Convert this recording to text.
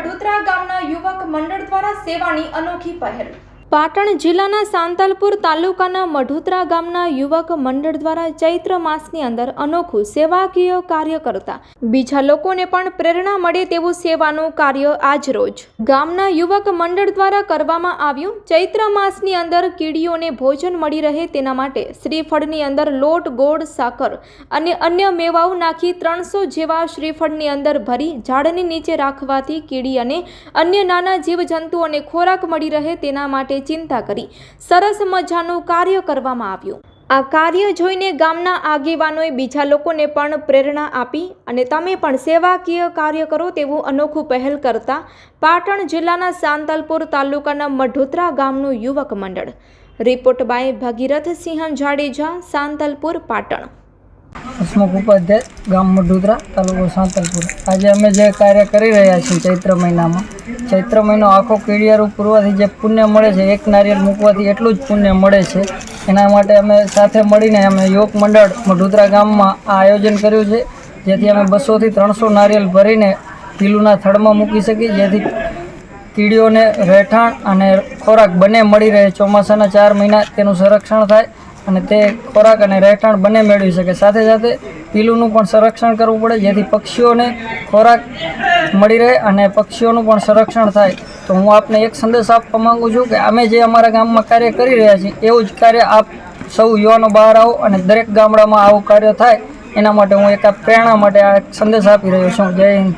વડોદરા ગામના યુવક મંડળ દ્વારા સેવાની અનોખી પહેલ. પાટણ જિલ્લાના સાંતલપુર તાલુકાના મઢુતરા ગામના યુવક મંડળ દ્વારા ચૈત્ર માસની અંદર અનોખું સેવાકીય કાર્ય કરતા બીજા લોકોને પણ પ્રેરણા મળે તેવું સેવાનું કાર્ય આજ રોજ ગામના યુવક મંડળ દ્વારા કરવામાં આવ્યું. ચૈત્ર માસની અંદર કીડીઓને ભોજન મળી રહે તેના માટે શ્રીફળની અંદર લોટ, ગોળ, સાકર અને અન્ય મેવાઓ નાખી ત્રણસો જેવા શ્રીફળની અંદર ભરી ઝાડની નીચે રાખવાથી કીડી અને અન્ય નાના જીવજંતુઓને ખોરાક મળી રહે તેના માટે ચિંતા કરી. સરસ મજાનું કાર્ય કરવામાં આવ્યું. આ કાર્ય જોઈને ગામના આગેવાનોએ બીજા લોકોને પણ પ્રેરણા આપી અને તમે પણ સેવાકીય કાર્ય કરો તેવું અનોખું પહેલ કરતા પાટણ જિલ્લાના સાંતલપુર તાલુકાના મઢોત્રા ગામનું યુવક મંડળ. Report by Bhagirath Singh Jadeja, Santalpur, Patan. Hasmukh Upadhyay, ગામ મઢુદરા તાલુકો સાંતલપુર. આજે અમે જે કાર્ય કરી રહ્યા છીએ ચૈત્ર મહિનામાં ચૈત્ર મહિનો આખો કીડિયારું પૂરવાથી જે પુણ્ય મળે છે, એક નારિયેળ મૂકવાથી એટલું જ પુણ્ય મળે છે. એના માટે અમે સાથે મળીને અમે યોગ મંડળ મઢુદરા ગામમાં આ આયોજન કર્યું છે, જેથી અમે બસોથી ત્રણસો નારિયેળ ભરીને પીલુના થડમાં મૂકી શકીએ, જેથી કીડીઓને રહેઠાણ અને ખોરાક બંને મળી રહે. ચોમાસાના ચાર મહિના તેનું સંરક્ષણ થાય અને તે ખોરાક અને રહેઠાણ બંને મેળવી શકે. સાથે સાથે પીલુંનું પણ સંરક્ષણ કરવું પડે, જેથી પક્ષીઓને ખોરાક મળી રહે અને પક્ષીઓનું પણ સંરક્ષણ થાય. તો હું આપને એક સંદેશ આપવા માંગુ છું કે અમે જે અમારા ગામમાં કાર્ય કરી રહ્યા છીએ, એવું જ કાર્ય આપ સૌ યુવાનો બહાર આવો અને દરેક ગામડામાં આવું કાર્ય થાય. એના માટે હું એક પ્રેરણા માટે આ સંદેશ આપી રહ્યો છું. જય હિન્દ.